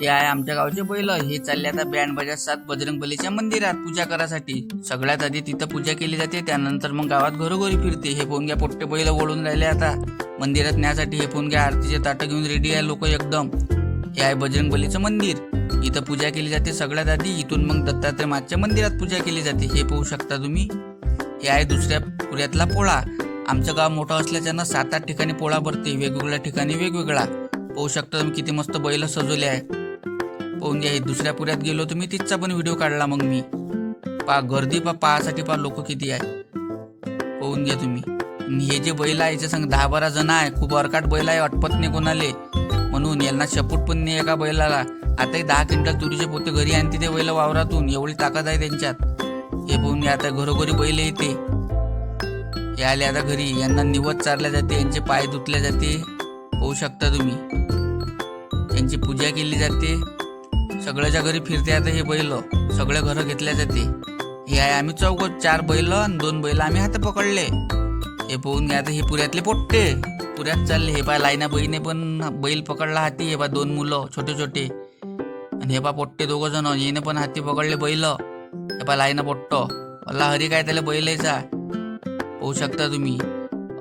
हे आहे आमच्या गावचे बैल. हे चालले आता बँड बजाज सात बजरंग बलीच्या मंदिरात पूजा करासाठी सगळ्यात आधी तिथं पूजा केली जाते. त्यानंतर मग गावात घरोघरी फिरते. हे पोनग्या पोट्टे बैल ओढून राहिले आता. मंदिरात न्यासाठी हे पोनग्या घ्या आरतीचे ताटं घेऊन रेडी आहे लोक एकदम. हे आहे बजरंग बलीचं मंदिर. इथं पूजा केली जाते सगळ्यात आधी. इथून मग दत्तात्रय मागच्या मंदिरात पूजा केली जाते. हे पाहू शकता तुम्ही. हे आहे दुसऱ्या पुऱ्यातला पोळा. आमचं गाव मोठं असल्याच्यानं सात आठ ठिकाणी पोळा भरते. वेगवेगळ्या ठिकाणी वेगवेगळा. पाहू शकता तुम्ही किती मस्त बैल सजवले आहे. पाहून घ्या दुसऱ्या पुऱ्यात गेलो तुम्ही तिथचा पण व्हिडिओ काढला मग मी. पा गर्दी पा पाहासाठी पा लोक किती आहे पाहून घ्या तुम्ही. हे जे बैल आहे याच्या संग दहा बारा जण आहे. खूप अरकाट बैल आहे अटपत नाही कोणाले. म्हणून यांना शपूट पण नाही एका बैलाला. आता दहा क्विंटल तुरीचे पोते घरी आणते ते बैल वावरातून. एवढी ताकद आहे त्यांच्यात. हे पाहून घ्या आता घरोघरी बैल येते हे आले आता घरी. यांना निवत चारल्या जाते यांचे पाय धुतले जाते. पाहू शकता तुम्ही. यांची पूजा केली जाते. सगळ्याच्या घरी फिरते आता हे बैल. सगळे घरं घेतल्या जाते हे आहे आम्ही चौघ चार बैल आणि दोन बैल आम्ही हात पकडले. हे पोहून घ्या आता हे पुऱ्यातले पोट्टे. पुऱ्यात चालले. हे पाय लाईना बहिणी पण बैल पकडला हाती. हे पा दोन मुलं छोटे छोटे. आणि हे पा पोट्टे दोघं जण. येणे पण हाती पकडले बैल. हे पा लाईना पोट्ट. अल्ला हरी काय त्याला बैल यायचा? पाहू शकता तुम्ही.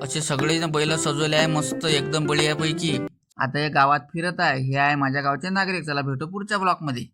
असे सगळे बैल सजवले आहे मस्त एकदम बढियापैकी. आता हे गावात फिरत आहे. हे आहे माझ्या गावचे नागरिक. चला भेटू पुढच्या ब्लॉकमध्ये